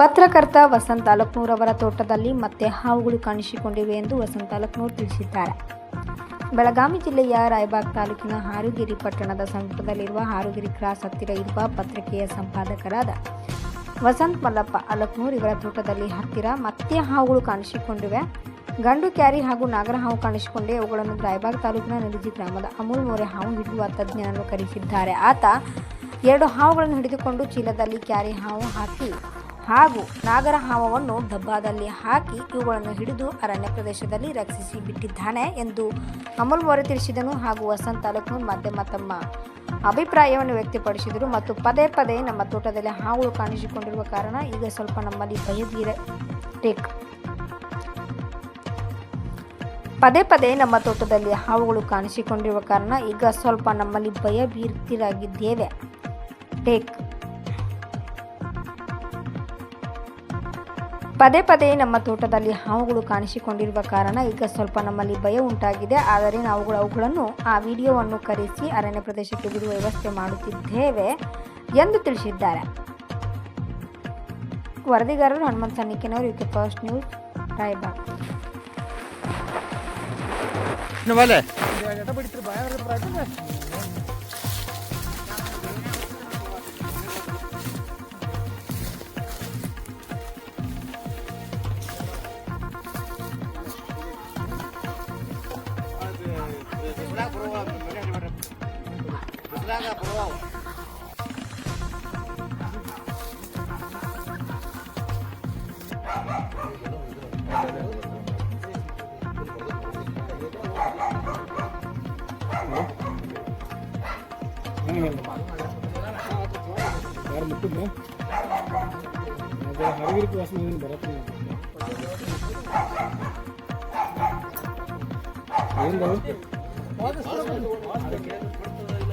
ಪತ್ರಕರ್ತ ವಸಂತ ಅಲಕ್ನೂರ್ ಅವರ ತೋಟದಲ್ಲಿ ಮತ್ತೆ ಹಾವುಗಳು ಕಾಣಿಸಿಕೊಂಡಿವೆ ಎಂದು ವಸಂತ ಅಲಕ್ನೂರ್ ತಿಳಿಸಿದ್ದಾರೆ. ಬೆಳಗಾವಿ ಜಿಲ್ಲೆಯ ರಾಯಬಾಗ್ ತಾಲೂಕಿನ ಹಾರುಗಿರಿ ಪಟ್ಟಣದ ಸಮೀಪದಲ್ಲಿರುವ ಹಾರುಗಿರಿ ಕ್ರಾಸ್ ಹತ್ತಿರ ಇರುವ ಪತ್ರಿಕೆಯ ಸಂಪಾದಕರಾದ ವಸಂತ್ ಮಲ್ಲಪ್ಪ ಅಲಕ್ನೂರ್ ಇವರ ತೋಟದಲ್ಲಿ ಹತ್ತಿರ ಮತ್ತೆ ಹಾವುಗಳು ಕಾಣಿಸಿಕೊಂಡಿವೆ. ಗಂಡು ಕ್ಯಾರಿ ಹಾಗೂ ನಾಗರ ಹಾವು ಕಾಣಿಸಿಕೊಂಡೆ ಅವುಗಳನ್ನು ರಾಯಬಾಗ್ ತಾಲೂಕಿನ ನಿಲುಜಿ ಗ್ರಾಮದ ಅಮೂಲ್ ಮೋರೆ ಹಾವು ಹಿಡಿಯುವ ತಜ್ಞರನ್ನು ಕರೆಸಿದ್ದಾರೆ. ಆತ ಎರಡು ಹಾವುಗಳನ್ನು ಹಿಡಿದುಕೊಂಡು ಚೀಲದಲ್ಲಿ ಕ್ಯಾರಿ ಹಾವು ಹಾಕಿ ಹಾಗೂ ನಾಗರ ಹಾವವನ್ನು ಡಬ್ಬಾದಲ್ಲಿ ಹಾಕಿ ಇವುಗಳನ್ನು ಹಿಡಿದು ಅರಣ್ಯ ಪ್ರದೇಶದಲ್ಲಿ ರಕ್ಷಿಸಿ ಬಿಟ್ಟಿದ್ದಾನೆ ಎಂದು ಅಮೂಲ್ ಮೋರೆ ತಿಳಿಸಿದನು ಹಾಗೂ ವಸಂತ ತಾಲೂಕು ಮಾಧ್ಯಮ ತಮ್ಮ ಅಭಿಪ್ರಾಯವನ್ನು ವ್ಯಕ್ತಪಡಿಸಿದರು ಮತ್ತು ಪದೇ ಪದೇ ನಮ್ಮ ತೋಟದಲ್ಲಿ ಹಾವುಗಳು ಕಾಣಿಸಿಕೊಂಡಿರುವ ಕಾರಣ ಈಗ ಸ್ವಲ್ಪ ನಮ್ಮಲ್ಲಿ ಭಯಬೀರಬೇಕು ಪದೇ ಪದೇ ನಮ್ಮ ತೋಟದಲ್ಲಿ ಹಾವುಗಳು ಕಾಣಿಸಿಕೊಂಡಿರುವ ಕಾರಣ ಈಗ ಸ್ವಲ್ಪ ನಮ್ಮಲ್ಲಿ ಭಯ ಬೀರ್ತಿರಾಗಿದ್ದೇವೆ ಟೇಕ್ ಪದೇ ಪದೇ ನಮ್ಮ ತೋಟದಲ್ಲಿ ಹಾವುಗಳು ಕಾಣಿಸಿಕೊಂಡಿರುವ ಕಾರಣ ಈಗ ಸ್ವಲ್ಪ ನಮ್ಮಲ್ಲಿ ಭಯ ಉಂಟಾಗಿದೆ. ಆದರೆ ನಾವು ಅವುಗಳನ್ನು ಆ ವಿಡಿಯೋವನ್ನು ಕರೆಸಿ ಅರಣ್ಯ ಪ್ರದೇಶಕ್ಕೆ ಬಿಡುವ ವ್ಯವಸ್ಥೆ ಮಾಡುತ್ತಿದ್ದೇವೆ ಎಂದು ತಿಳಿಸಿದ್ದಾರೆ. ವರದಿಗಾರರು Hanumantha ಸನ್ನಿಕೆನವರು, UK first news Raybag vale. ಯಾರು ಮುಟ್ಟಿದ್ನ ಅದು ಹರಗಿರಿ ಕ್ರಾಸ್ ಮೇಲೆ ಬರತ್ತೆ ಏನು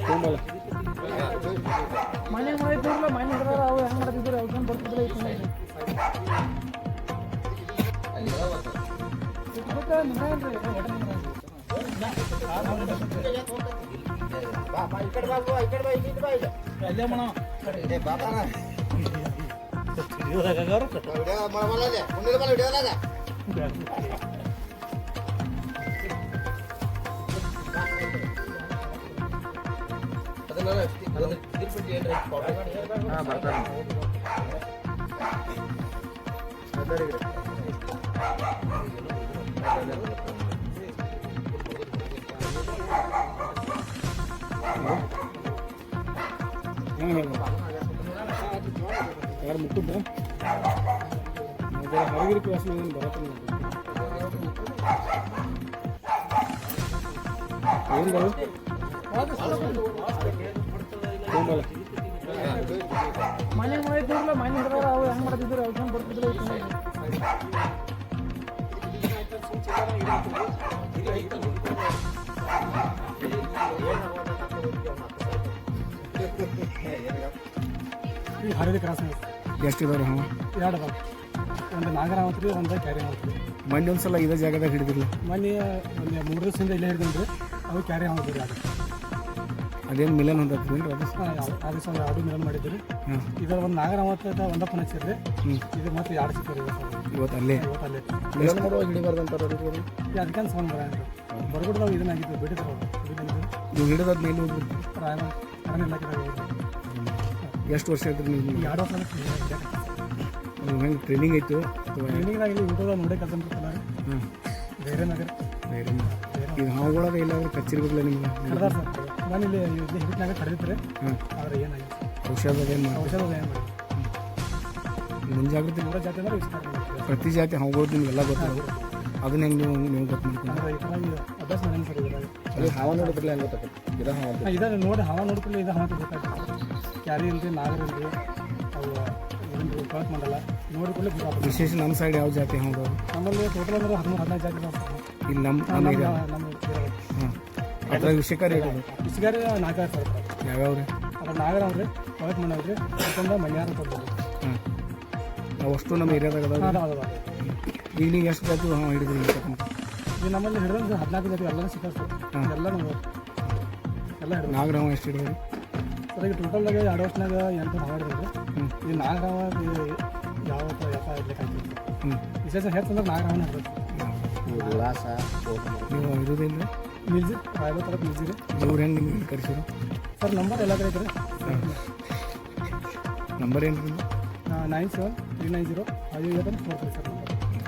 ತುಂಬಲ್ಲ ಮನೆ ಮಾಡಿದ್ರಲ್ಲ ಮನೆ ಹಿಡಿದಾರ ಅವು ಹೆಂಗ್ ಮಾಡ್ತಿದ್ರು ಅವ್ಕೊಂಡು ಬರ್ತಿದ್ರು ಹೆಂಗೆ ಹೇಳ ಯಾರು ಮುಟ್ಟಿದ್ನ ಅದು ಹರಗಿರಿ ಕ್ರಾಸ್ ಮೇಲೆ ಬರತ್ತೆ ಏನು ತುಂಬಲ್ಲ ಮನೆ ಮನೆ ಹಿಡಿದಾರ ಅವು ಹೆಂಗ್ ಮಾಡ್ತಿದ್ರು ಅವ್ಕೊಂಡು ಬರ್ತಿದ್ರು ಈ ಹರಿದ ಕ್ರಾಸ್ ಎಷ್ಟು ಇದಾವ್ರಿ ಹ್ಞೂ ಎರಡು ಅದಾವ ಒಂದು ನಾಗರ ಅವತ್ರಿ ಒಂದು ಕ್ಯಾರಿ ಅವತ್ರಿ ಮಂದಿ ಒಂದ್ಸಲ ಇದೇ ಜಾಗದಾಗ ಹಿಡಿದಿಲ್ಲ ಮನೆ ಒಂದು ಮೂರು ದಿವಸದಿಂದ ಇಲ್ಲೇ ಹಿಡಿದ್ರಿ ಅವು ಕ್ಯಾರಿ ಅವತ್ರಿ ಅದೇನು ಮಿಲನ್ ಹೊಂದತ್ತೀನಿ ಅದು ಆ ದಿವಸ ಒಂದು ಎರಡು ಮಿಲನ್ ಮಾಡಿದ್ರಿ ಹಾಂ. ಇದರ ಒಂದು ನಾಗರ ಅವತ್ತ ಒಂದಪ್ಪನ ಹ್ಞೂ ಇದು ಮತ್ತೆ ಎರಡು ಸಿಕ್ಕರಿ ಇವತ್ತು ಅಲ್ಲೇ ಇವತ್ತು ಅಲ್ಲೇ ಮಿಲನ್ ಮಾಡುವಾಗ ಹಿಡಿಬಾರ್ದು ಅಂತಾರೆ ಅವ್ರಿಗೆ ಅದಕ್ಕೆ ಸೌಂಡ್ ಬರ ಬರ್ಬಿಟ್ಟು ನಾವು ಇದನ್ನಾಗಿದ್ದು ಬಿಟ್ಟಿದ್ರು ನೀವು ಹಿಡಿದಾದ ಮೇಲೆ ಹೋಗ್ಬಿಟ್ಟು ರಾಯಣ ಅರಣ್ಯ ಇಲಾಖೆದಾಗ ಎಷ್ಟು ವರ್ಷ ಆಯ್ತು ನೀವು ಎರಡು ವರ್ಷ ಹೆಂಗೆ ಟ್ರೈನಿಂಗ್ ಆಯಿತು ಟ್ರೈನಿಂಗ್ ಇಲ್ಲಿ ಊಟದ ನೋಡೇ ಕಲ್ತಂತ ಮಾಡ್ತಾರೆ ಹಾಂ ಬೇರೆ ನಗರ. ಬೇರೆ ಈಗ ಹಾವುಗಳಾಗ ಎಲ್ಲಾದ್ರೂ ಕಚ್ಚಿರ್ಬೇಕಲ್ಲ ನಿಮ್ಗೆ? ಕಡ್ದಾರ ಸರ್. ನಾನು ಇಲ್ಲಿ ಕಡಿದ್ರೆ ಹಾಂ ಆದ್ರೆ ಏನಾಗಿಲ್ಲ ಔಷಧ ಏನು ಮಾಡಿ ಔಷಧ ಏನು ಮಾಡಿ ಮುಂಜಾಗ್ರತೆ ಮೂರ ಜಾತಿ ಅಂದ್ರೆ ಪ್ರತಿ ಜಾತಿ ಹಾವುಗಳು ನಿಮ್ಗೆಲ್ಲ ಗೊತ್ತಾಗ ಅದನ್ನ ಹೆಂಗೆ ನೀವು ನೀವು ಗೊತ್ತು ಮಾಡ್ಕೊಂಡು ಅಭ್ಯಾಸ ಸರ್ ಹಾವ ನೋಡಿದ್ರಲ್ಲ ಹೆಂಗೆ ಗೊತ್ತಾಗುತ್ತೆ ಇದು ಹಾವ ಹಾ, ಇದ ನೋಡಿ ಹಾವ ನೋಡ್ಕೊಳ್ಳಿ ಇದು ಹಾವ ಗೊತ್ತಾಗ್ತದೆ. ಕ್ಯಾರಿ ಇಲ್ರಿ ನಾಗರ ಇಲ್ರಿ ಅವು ಕಳಕ್ ಮಾಡಲ್ಲ. ನೋಡಿಕೊಳ್ಳಿ ಗೊತ್ತಾಗ್ತದೆ. ವಿಶೇಷ ನಮ್ಮ ಸೈಡ್ ಯಾವ ಜಾತಿ ಹೌದು? ನಮ್ಮಲ್ಲಿ ಟೋಟಲ್ ಅಂದ್ರೆ ಹದಿಮೂರು ಹದಿನೈದು ಜಾತಿ ಇಲ್ಲಿ ನಮ್ಮ ನಮ್ಮ ಏರಿಯಾ. ಹಾಂ. ಅದ್ರ ವಿಷಯಕಾರ ಇರೋದು? ಇಸ್ಗಾರಿ ನಾಲ್ಕು ಸರ್ ಯಾವ್ಯಾವ ರೀ ಅದ್ರ ನಾಗರ ಅವ್ರಿ ಕಳಕ್ ಮಾಡವ್ರಿ ಯಾಕಂದ್ರೆ ಮನೆಯಾರ ಕೊಡ್ಬೋದು ಹಾಂ. ನಾವು ಅಷ್ಟು ನಮ್ಮ ಏರಿಯಾದಾಗ ಅದಾವ ಈಗ ನೀವು ಎಷ್ಟು ಜಾತಿ ಹಾಂ ಹಿಡಿದ್ರಿ ಈಗ ನಮ್ಮಲ್ಲಿ ಹಿಡಿದ್ರೆ ಹದಿನಾಲ್ಕು ಜಾತಿ ಎಲ್ಲ ಸರ್. ಎಲ್ಲ ಎಲ್ಲ ಹಿಡಿದು ನಾಗರ ಎಷ್ಟು ಹಿಡಿದ್ರಿ? ಸರ್ ಈಗ ಟೋಟಲ್ದಾಗ ಎರಡು ವರ್ಷನಾಗ ಎಂಟು ಹಾವು ಇದು ಹ್ಞೂ ಈ ನಾಗರಾವ ಎರಡು ಯಾವ ಥರ ಯಾವ ಇರ್ಲಿಕ್ಕೆ ಆಗ್ತದೆ ಹ್ಞೂ ವಿಶೇಷ ಹೆಚ್ಚಂದ್ರೆ ಅಂದ್ರೆ ಇರ್ತದೆ ಉಲ್ಲಾಸ ನೀವು ಇರೋದಿಲ್ಲ ಮಿಲ್ಜಿ ಐವತ್ತು ಥರ ಮಿಲ್ಜಿ ರೀ ಇವ್ರು ಹೆಂಗೆ ನಿಮ್ಗೆ ಕರೆಸಿದ್ರು? ಸರ್ ನಂಬರ್ ಎಲ್ಲ ಐತ್ರಿ ನಂಬರ್ ಏನು ರೀ nine seven three nine zero ಐದು ಏಳು ಫೋರ್ ತ್ರೀ ಸರ್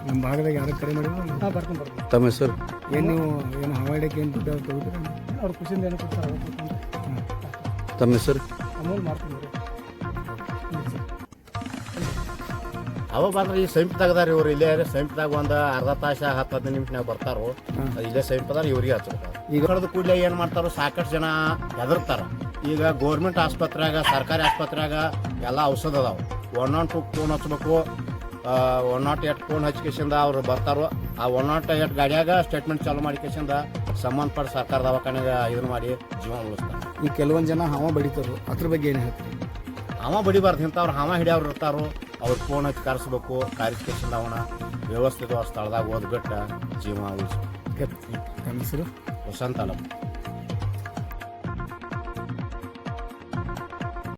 ನಮ್ಮ ಭಾಗದಾಗ ಯಾರು ಕರೆ ಮಾಡಿದ್ರು ಹಾಂ ಬರ್ಕೊಂಡು ಬರ್ತೀನಿ. ತಮ್ಮ ಹೆಸರು? ಏನು ನೀವು ಏನು ಹವಾಡಕ್ಕೆ ಏನು ದುಡ್ಡು ಅವ್ರು ಅವ್ರ ಖುಷಿಯಿಂದ ಏನು ಕೊಡ್ತಾರೆ. ತಮ್ಮ ಹೆಸರು? ಅಮೂಲ್ ಮಾಡ್ತೀನಿ ಅವ ಬಂದ್ರೆ ಈ ಸಮೀಪದಾಗದಾರ ಇವ್ರು. ಇಲ್ಲೇ ಸಮೀಪದಾಗ ಒಂದು ಅರ್ಧ ತಾಸ ಹತ್ತು ಹದಿನೈದು ನಿಮಿಷನಾಗ ಬರ್ತಾರೋ ಅದು ಇಲ್ಲೇ ಸಮೀಪದಾರ ಇವ್ರಿಗೆ ಹಚ್ಚಿರ್ತಾರೆ ಈಗ ಕಳೆದ ಕೂಡಲೇ ಏನು ಮಾಡ್ತಾರೋ ಸಾಕಷ್ಟು ಜನ ಹೆದರ್ತಾರೆ. ಈಗ ಗೌರ್ಮೆಂಟ್ ಆಸ್ಪತ್ರೆಯಾಗ ಸರ್ಕಾರಿ ಆಸ್ಪತ್ರೆಯಾಗ ಎಲ್ಲ ಔಷಧ ಅದಾವ. ಒನ್ ನಾಟ್ ಟು ಫೋನ್ ಹಚ್ಬೇಕು ಒನ್ ನಾಟ್ ಎಟ್ ಫೋನ್ ಹಚ್ಕೇಶಿಂದ ಅವ್ರು ಬರ್ತಾರೋ ಆ ಒನ್ ನಾಟ್ ಏಟ್ ಗಾಡಿಯಾಗ ಸ್ಟೇಟ್ಮೆಂಟ್ ಚಾಲು ಮಾಡಿಕೇಸಿಂದ ಸಂಬಂಧಪಟ್ಟ ಸರ್ಕಾರ ದವಾಖಾನೆಗೆ ಇದನ್ನ ಮಾಡಿ ಜೀವ ಉಳಿಸ್ತಾರೆ ಈ ಕೆಲವೊಂದು ಜನ ಹಾವ ಬಡಿತಾರೋ ಅದ್ರ ಬಗ್ಗೆ ಏನು ಹೇಳ್ತೀರಿ? ಹಾವ ಬಡಿಬಾರ್ದು ಇಂಥವ್ರು ಹಾವ ಹಿಡಿಯವ್ರು ಇರ್ತಾರೋ ಅವ್ರು ಫೋನ್ ಹಚ್ಚಿ ಕರೆಸ್ಬೇಕು ಕಾರ್ಯಕ್ರಮ ಅವನ ವ್ಯವಸ್ಥಿತ ಸ್ಥಳದಾಗ ಓದ್ಬಿಟ್ಟು ಜೀವ ಉಳಿಸ್ಬೇಕು. ಹೆಸರು? ವಸಂತ ಅಲ್ಲ